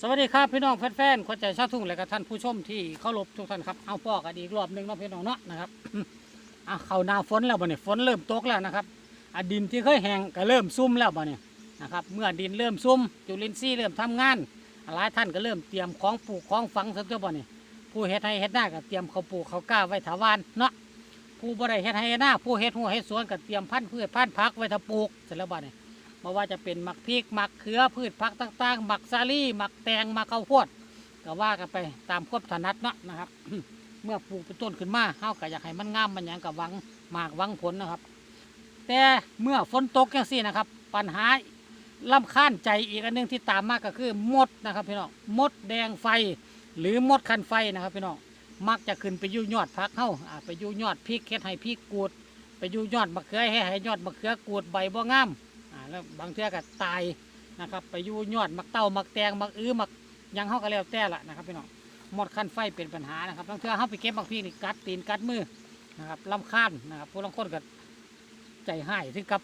สวัสดีครับพี่น้องแฟนๆคนใจชาวทุ่งและก็ท่านผู้ชมที่เคารพทุกท่านครับเอาปอกันอีกรอบหนึ่งเนาะพี่น้องเนาะนะครับอะเข้าหนาฝนแล้วบ่เนี่ยฝนเริ่มตกแล้วนะครับอดินที่เคยแห้งก็เริ่มซุ่มแล้วบ่เนี่ยนะครับเมื่อดินเริ่มซุ่มจุลินทรีย์เริ่มทำงานหลายท่านก็เริ่มเตรียมของปลูกของฝังซะตัวบ่เนี่ยผู้เฮ็ดให้เฮ็ดหน้าก็เตรียมเขาวปลูกเขาวกล้าไว้ถาวรเนาะผู้บ่ได้เฮ็ดให้เฮ็ดหน้าผู้เฮ็ดหัวเฮ็ดสวนก็เตรียมพันธุ์พืชพันธุ์ผักไว้ถ้าปลูกเสร็จแล้วบ่เนี่ย ไม่ว่าจะเป็นหมักพริกหมักเขือพืชผักต่างๆหมักซาลี่หมักแตงหมักข้าวโพดก็ว่ากันไปตามควบถนัดเนาะนะครับ เมื่อปลูกเป็นต้นขึ้นมาเฮาก็อยากให้มันงามมันหยังกับหวังหมากหวังผลนะครับ แต่เมื่อฝนตกอย่างสี่นะครับ ปัญหาลำคาญใจอีกอันหนึงที่ตามมากก็คือมดนะครับพี่น้องมดแดงไฟ หรือมดคันไฟนะครับพี่น้องมักจะขึ้นไปยู่ยอดพักเฮาอ่าไปยู่ยอดพริกเฮ็ดให้พริกกูด ไปยู่ยอดมะเขือให้ให้ยอดมะเขือกูดใบบ่งามอ่า แล้วบางเทือก็ตายนะครับ ไปอยู่ยอดมักเต้ามักแตงมักอื้อมักยังเฮาก็แล้วแต่ละนะครับพี่น้องหมดคันไฟเป็นปัญหานะครับบางเทื่อเฮาไปเก็บมักพี่นี่กัดตีนกัดมือนะครับลำคาญนะครับผู้ลางคนก็ใจหายถึงกับ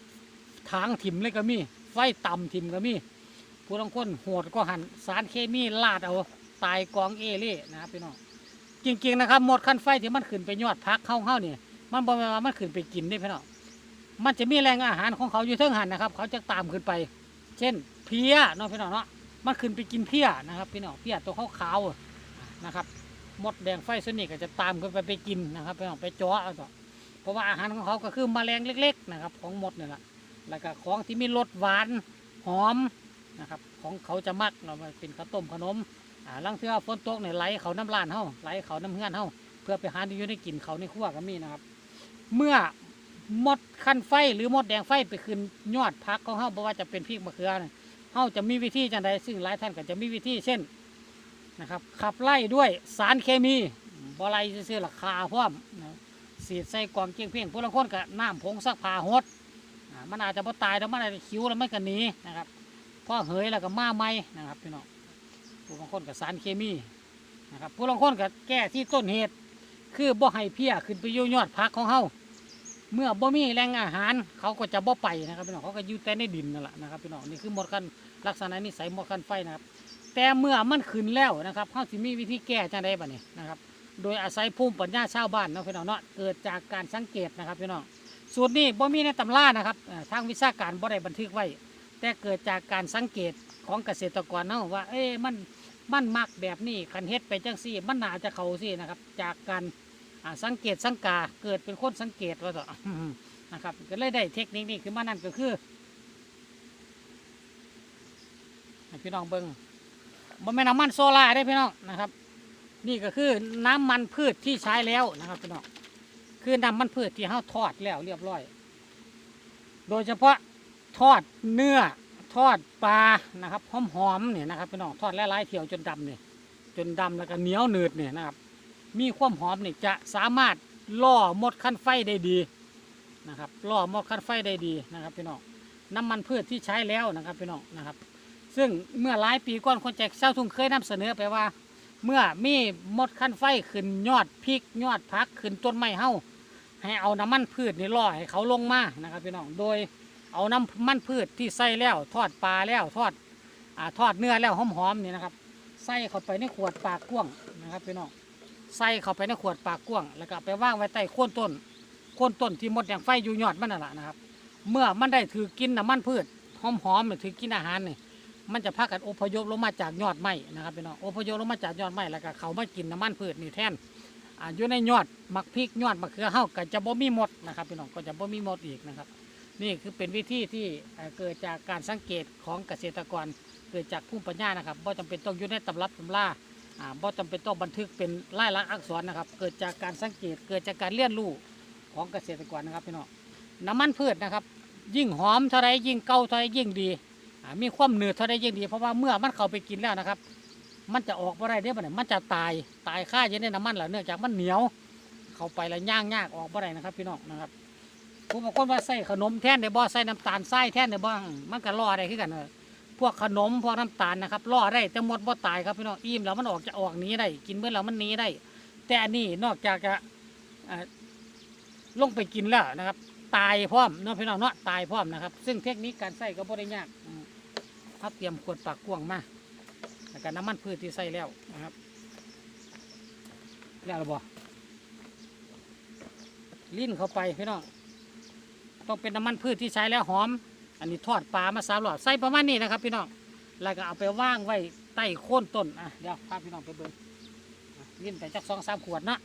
ทางถิ่มเลยก็มี ไฟต่ำถิ่มก็มีผู้ลางคนโหดก็หันสารเคมีลาดเอาตายกองเอเล่นะครับพี่น้องจริงๆนะครับหมดคันไฟที่มันขึ้นไปยอดพักเข้าเข้าเนี่ยมันบ่แม่นว่ามันขึ้นไปกินได้พี่น้อง มันจะมีแรงอาหารของเขาอยู่เทิงหันนะครับ เขาจะตามขึ้นไป เช่น เพียเนาะพี่น้องเนาะมันขึ้นไปกินเพียนะครับพี่น้องเพียตัวขาวๆนะครับมดแดงไฟสนนี้ก็จะตามขึ้นไปไปกินนะครับพี่น้องไปจ่อเอาต่อเพราะว่าอาหารของเขาก็คือแมลงเล็ก ๆ นะครับ ของมดนี่แหละแล้วก็ของที่มีรสหวานหอมนะครับ ของเขาจะมักเราะเป็นข้าวต้มขนมอ่าลังเทือฝนตกเนี่ยไหลเขาน้ำลานเฮาไหลเขาน้ำเฮือนเฮาเพื่อไปหาที่อยู่ได้กินเขาในครัวก็มีนะครับ เมื่อ มดคันไฟหรือมดแดงไฟไปขึ้นยอดพักของเฮาบ่ว่าจะเป็นพริกมะเขือนะเฮาจะมีวิธีจังใดซึ่งหลายท่านก็จะมีวิธีเช่นนะครับ ขับไล่ด้วยสารเคมีบ่ไล่ซื่อๆหลักคาพร้อมนะสีดใส่กล่องเจียงเพียงผู้ลางคนก็น้ำผงซักผ้าหดมันอาจจะบ่ตายแล้วมันอาจจะคิ้วแล้วไมันก็หนีนะครับพอเหยแล้วก็มาไหมนะครับพี่น้องผู้บางคนก็สารเคมีนะครับผู้ลางคนก็แก้ที่ต้นเหตุ คือบ่ให้เพี้ยขึ้นไปยู่ยอดพักของเฮา เมื่อบ่มีแหล่งอาหาร เขาก็จะบ่ไปนะครับพี่น้องเขาก็อยู่แต่ในดินนั่นแหละนะครับพี่น้องนี่คือมดกันลักษณะนิสัยหมดกันไฟนะครับแต่เมื่อมันขึ้นแล้วนะครับเขาสิมีวิธีแก้จังไดบัดนี้นะครับโดยอาศัยภูมิปัญญาชาวบ้านนะพี่น้องเนาะเกิดจากการสังเกตนะครับพี่น้องสูตรนี้บ่มีในตำรานะครับทางวิชาการบ่ได้บันทึกไว้ แต่เกิดจากการสังเกตของเกษตรกรเนาะว่าเอ๊ะมันมันมักแบบนี้คันเฮ็ดไปจังซี่ มันน่าจะเขาซี่นะครับจากการ อ่าสังเกตสังกาเกิดเป็นคนสังเกตว่าต่อนะครับก็เลยได้เทคนิคนี้คือมานั่นก็คือพี่น้องเบิงบ่แม่นน้ำมันโซล่าได้พี่น้องนะครับ นี่ก็คือน้ำมันพืชที่ใช้แล้วนะครับพี่น้องคือน้ำมันพืชที่เฮาทอดแล้วเรียบร้อย โดยเฉพาะทอดเนื้อทอดปลานะครับหอมๆเนี่ยนะครับพี่น้องทอดหลายๆเที่ยวจนดำเนี่ยจนดำแล้วก็เหนียวหนืดเนี่ยนะครับ มีความหอมนี่จะสามารถล่อมดคันไฟได้ดีนะครับล่อมดคันไฟได้ดีนะครับพี่น้องน้ำมันพืชที่ใช้แล้วนะครับพี่น้องนะครับ ซึ่งเมื่อหลายปีก่อนคนแจกเช้าทุ่งเคยนำเสนอไปว่า เมื่อมีมดคันไฟขึ้นยอดพริกยอดพักขึ้นต้นไม้เฮาให้เอาน้ำมันพืชนี่ล่อให้เขาลงมานะครับพี่น้องโดยเอาน้ำมันพืชที่ใส่แล้วทอดปลาแล้วทอดอทอดเนื้อแล้วหอมๆนี่นะครับใส่เข้าไปในขวดปากกว้างนะครับพี่น้อง ใส่เข้าไปในขวดปากกว้างแล้วก็ไปวางไว้ใต้โคนต้นโคนต้นที่มดแดงไฟอยู่ยอดมันนั่นแหละนะครับ เมื่อมันได้ถือกินน้ำมันพืชหอมๆถือกินอาหารเนี่ยมันจะพากันอพยพลงมาจากยอดไม้นะครับพี่น้องอพยพลงมาจากยอดไม้แล้วก็เขามากินน้ำมันพืชนี่แทนอ่าอยู่ในยอดมักพริกยอดมะเขือเฮาก็จะบ่มีหมดนะครับพี่น้องก็จะบ่มีหมดอีกนะครับ นี่คือเป็นวิธีที่เกิดจากการสังเกตของเกษตรกร เกิดจากภูมิปัญญานะครับบ่จำเป็นต้องอยู่ในตำรับตำล่า บ่จำเป็นต้องบันทึกเป็นลายลักษณ์อักษรนะครับ เกิดจากการสังเกต เกิดจากการเรียนรู้ของเกษตรกรนะครับพี่น้องน้ำมันพืชนะครับ ยิ่งหอมเท่าไรยิ่งเก่าเท่าไรยิ่งดีมีความเหนืดเท่าไรยิ่งดี เพราะว่าเมื่อมันเข้าไปกินแล้วนะครับ มันจะออกมาได้เด้บ่เนี่ยมันจะตายตายค่าอยู่ในน้ำมันแหละเนื่องจากมันเหนียว เข้าไปแล้วย่างยากออกมาได้นะครับพี่น้องนะครับผมบางคนว่าใส่ขนมแท่นได้บ่อใส่น้ำตาลทรายแท่นได้บ่มันก็รอได้คือกันเลย พวกขนมพวกน้ำตาลนะครับล่อได้แต่หมดบ่ตายครับพี่น้องอิ่มแล้วมันออกจะออกหนี้ได้ กินเมื่อแล้วมันหนี้ได้ แต่อันนี้นอกจากจะลงไปกินแล้วนะครับ ตายพร้อมเนาะพี่น้องเนาะตายพร้อมนะครับ ซึ่งเทคนิคการใส่ก็บ่ได้ยากอืมครับเตรียมขวดปากกว้างมาแล้วก็น้ำมันพืชที่ใส่แล้วนะครับแล้วหรือบ่ลิ้นเข้าไปพี่น้องต้องเป็นน้ำมันพืชที่ใช้แล้วหอม อันนี้ทอดปลามาสามหลอดใส่ประมาณนี้นะครับ พี่น้องแล้วก็เอาไปว่างไว้ใต้โคนต้นอะเดี๋ยวพาพี่น้องไปเบิ่งอะลิ้นไปจักสองสามขวดนะ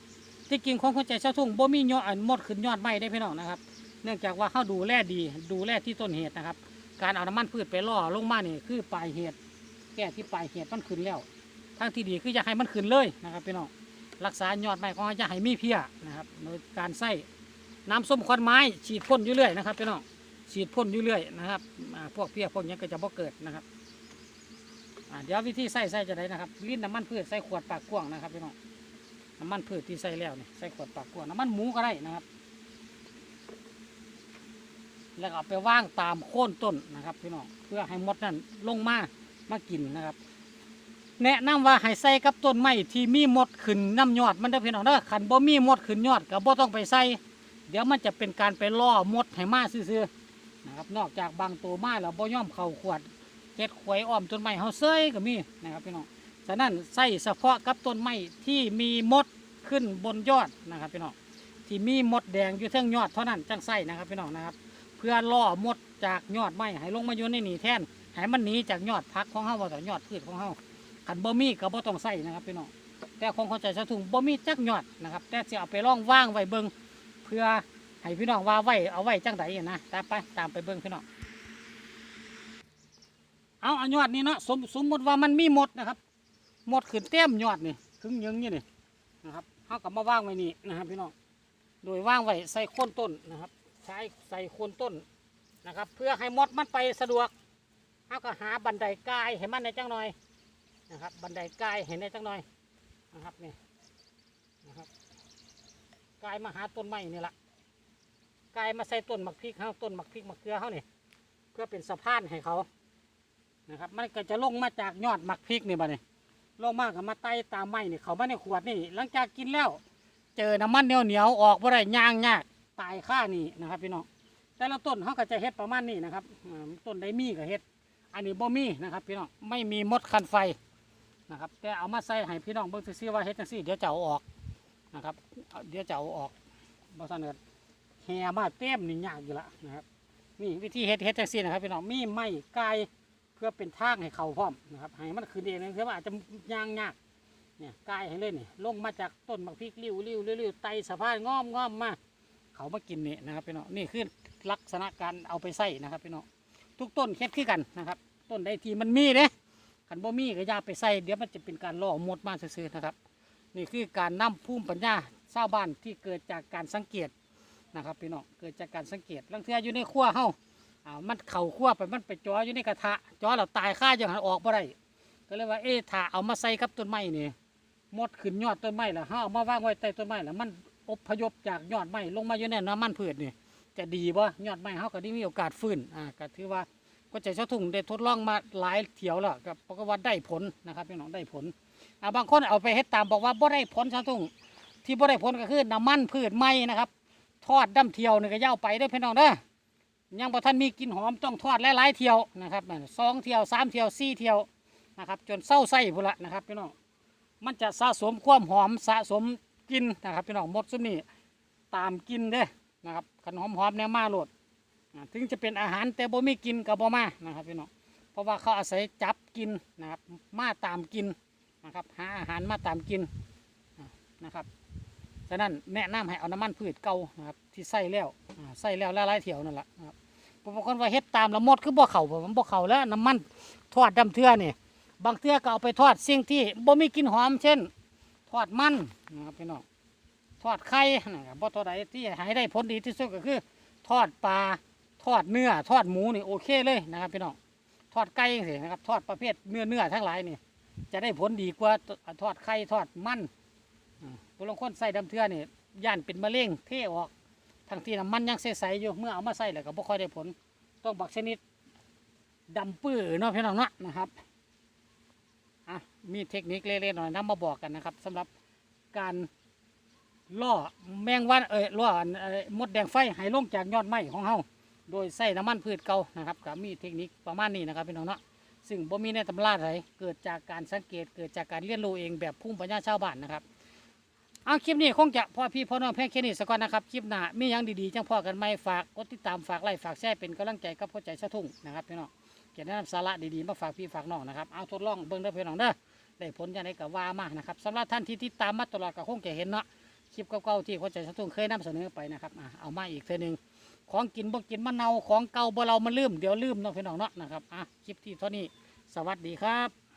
ที่กินของคนใจเช่าทุ่งบ่มียอดอันหมดขึ้นยอดไม่ได้พี่น้องนะครับ เนื่องจากว่าเขาดูแลดีดูแลที่ต้นเหตุนะครับ การเอาน้ำมันพืชไปล่อลงมานี่คือปลายเหตุ แก้ที่ปลายเหตุมันขึ้นแล้วทางที่ดีคืออยากให้มันขึ้นเลยนะครับพี่น้องรักษายอดไม้ของอย่าให้มีเพียนะครับโดยการใส่น้ำส้มควันไม้ฉีดพ่นอยู่เรื่อยนะครับพี่น้อง ฉีดพ่นอยู่เรื่อยนะครับพวกเพี้ยพวกนี้ก็จะบ่เกิดนะครับเดี๋ยววิธีใส่ใส่จะได้นะครับลิ้นน้ำมันพืชใส่ขวดปากกว้างนะครับพี่น้องน้ำมันพืชที่ใส่แล้วนี่ใส่ขวดปากกว้างน้ำมันหมูก็ได้นะครับ แล้วเอาไปว่างตามโค่นต้นนะครับพี่น้องเพื่อให้มดนั่นลงมามากินนะครับ แนะนำว่าให้ใส่กับต้นไม้ที่มีมดขึ้นน้ำยอดมันได้พี่น้องเด้อขันบ่มีมดขึ้นยอดก็บ่ต้องไปใส่เดี๋ยวมันจะเป็นการไปล่อมดให้มาซื่อๆ นะครับ นอกจากบางตัวไม้แล้วบ่ย่อมเข้าขวดเก็ดขวยอ้อมต้นไม้เฮาเซยก็มีนะครับพี่น้องฉะนั้นใส่เฉพาะกับต้นไม้ที่มีมดขึ้นบนยอดนะครับพี่น้องที่มีมดแดงอยู่เทิงยอดเท่านั้นจังใส่นะครับพี่น้องนะครับ เพื่อล่อมดจากยอดไม้ให้ลงมาอยู่ในหนีแทนให้มันหนีจากยอดพักของเฮาว่าแต่ยอดพืชของเฮาขันบ่มีก็บ่ต้องใส่นะครับพี่น้องแต่ของเข้าใจสะถุงบ่มีจักยอดนะครับ แต่จะเอาไปล่องว่างไว้เบิงเพื่อ ให้พี่น้องว่าไว้เอาไว้จังไดนะตามไปตามไปเบิ่งพี่น้องเอาเอยอดนี่เนาะสมสมมติว่ามันมีมดนะครับ หมดขึ้นเต็มยอดนี่ถึงยังนี่นี่นะครับเฮาก็มาว่างไว้นี่นะครับ พี่น้องโดยว่างไว้ใส่โคนต้นนะครับ ใช้ใส่โคนต้นนะครับ เพื่อให้มดมันไปสะดวกเอาก็หาบันไดกายให้มันในจังหน่อยนะครับ บันไดกายเห็นในจังหน่อยนะครับนี่นะครับกายมาหาต้นไม้นี่แหละ กายมาใส่ต้นหมักพริกเขาต้นหมักพริกหมักเกลือเขานี่เพื่อเป็นสะพานให้เขานะครับมันก็จะลงมาจากยอดหมักพริกนี่บ้านี่ลงมากับมาไต่ตามไม้นี่เขามาในขวดนี่ หลังจากกินแล้ว เจอน้ำมันเหนียวเหนียวๆออกบ่ได้ย่างยากตายค่านี่นะครับพี่น้องแต่ละต้นเขาก็จะเฮ็ดประมาณนี้นะครับต้นไดมีก็เฮ็ด อันนี้บ่มีนะครับพี่น้องไม่มีมดคันไฟนะครับแต่เอามาใส่ให้พี่น้องเบิ่งซื่อว่าเฮ็ดจังซี่เดี๋ยวจะเอาออกนะครับ เดี๋ยวจะเอาออกบ่ซั่นเกิด แห่มาเต็มนี่ยากอยู่ละนะครับนี่วิธีเฮ็ดเฮ็ดจังซี่นะครับพี่น้องมีไม้กายเพื่อเป็นทางให้เขาพร้อมนะครับให้มันขึ้นเองนะคือว่าอาจจะยางยากเนี่ยกายให้เลยนี่ลงมาจากต้นบักพริกริ้วริ้วริ้วริ้วไตสะพานง้อมง้อมมาเขามากินนี่นะครับพี่น้องนี่คือลักษณะการเอาไปใส่นะครับพี่น้องทุกต้นเฮ็ดคือกันนะครับ ต้นใดที่มันมีเด้ขันบ่มีก็ย่าไปใส่เดี๋ยวมันจะเป็นการล่อมดมาซื่อๆนะครับ นี่คือการนำภูมิปัญญาชาวบ้านที่เกิดจากการสังเกต นะครับพี่น้องเกิดจากการสังเกตลังเทียอยู่ในครัวเฮาอ่ามันเข่าครัวไปมันไปจ่ออยู่ในกระทะจ่อเราตายค่าอย่างหันออกบ่ได้ก็เลยว่าเอ๊ะถ้าเอามาใส่กับต้นไม้นี่มดขึ้นยอดต้นไม้แล้วเฮาเอามาวางไว้ใต้ต้นไม้แล้วมันอพยพจากยอดไม้ลงมาอยู่ในน้ำมันพืชนี่จะดีบ่ยอดไม้เขาก็ได้มีโอกาสฟื้นอ่าก็ถือว่าก็ใจเจ้าทุ่งได้ทดลองมาหลายเที่ยวแล้วก็ปรากฏว่าได้ผลนะครับพี่น้องได้ผลอ่าบางคนเอาไปเฮ็ดตามบอกว่าบ่ได้ผลเจ้าทุ่งที่บ่ได้ผลก็คือน้ำมันพืชไม้นะครับ ทอดดำเที่ยวนี่ก็อยาไปได้พี่น้องเด้อยังบ่ทันมีกินหอมต้องทอดหลายๆเที่ยวนะครับนั่นสองเที่ยวสามเที่ยวสี่เที่ยวนะครับจนเศร้าไส้พุ่นละนะครับพี่น้องมันจะสะสมความหอมสะสมกินนะครับพี่น้องหมดซุมนี่ตามกินเด้นะครับขนมหอมๆเนี่ยมาโหลดถึงจะเป็นอาหารแต่บ่มีกินกับบ่มานะครับพี่น้องเพราะว่าเขาอาศัยจับกินนะครับมาตามกินนะครับหาอาหารมาตามกินนะครับ ฉะนั้นแนะนำให้เอาน้ำมันพืชเก่านะครับที่ใส่แล้วใส่แล้วละลายเถียวนั่นแหละนะครับบางคนว่าเฮ็ดตามละหมดคือบ่เข่าผมบ่เข่าแล้วน้ำมันทอดดำเทือนี่บางเทือก็เอาไปทอดสิ่งที่บ่มีกลินหอมเช่น ทอดมันนะครับพี่น้องทอดไข่นะครับบ่ตัวใดที่ให้ได้ผลดีที่สุดก็คือ ทอดปลาทอดเนื้อทอดหมูนี่โอเคเลยนะครับพี่น้องทอดไก่สินะครับทอดประเภทเนื้อเนื้อทั้งหลายนี่จะได้ผลดีกว่าทอดไข่ทอดมัน อ่าผู้ลงคนใส่ดำเทือนี่ย่านเป็นมะเร็งเทออกทั้งที่น้ำมันยังใสๆอยู่เมื่อเอามาใส่แล้วก็บ่ค่อยได้ผล ต้องบักชนิดดำปื้อเนาะพี่น้องเนาะนะครับอะมีเทคนิคเล็กๆหน่อยนำมาบอกกันนะครับสำหรับการล่อแมงวันเอ้ยล่อมดแดงไฟให้ลงจากยอดไม้ของเฮาโดยใส่น้ำมันพืชเก่านะครับก็มีเทคนิคประมาณนี้นะครับพี่น้องเนาะซึ่งบ่มีในตำราไหนเกิดจากการสังเกตเกิดจากการเรียนรู้เองแบบพุ่งปัญญาชาวบ้านนะครับ เอาคลิปนี้คงจะพ่อพี่พ่อน้องแพ่งแค่นี้สักก่อนนะครับ คลิปหน้ามียังดีๆจังพ่อกันไหมฝากกดติดตามฝากไลค์ฝากแชร์เป็นกำลังใจกับพ่อใจชะทุ่งนะครับพี่น้องเกี่ยวกับสาระดีๆมาฝากพี่ฝากน้องนะครับเอาทดลองเบิ่งเด้อพี่น้องเด้อได้ผลยังไงกับว่ามานะครับสำหรับท่านที่ติดตามมาตลอดก็คงจะเห็นเนาะคลิปเก่าๆที่พ่อใจชะทุ่งเคยนำเสนอไปนะครับเอามาอีกเทื่อหนึงของกินบ่กินมะนาวของเก่าบ่เรามาลืมเดี๋ยวลืมเนาะพี่น้องเนาะนะครับอะคลิปที่เท่านี้สวัสดีครับ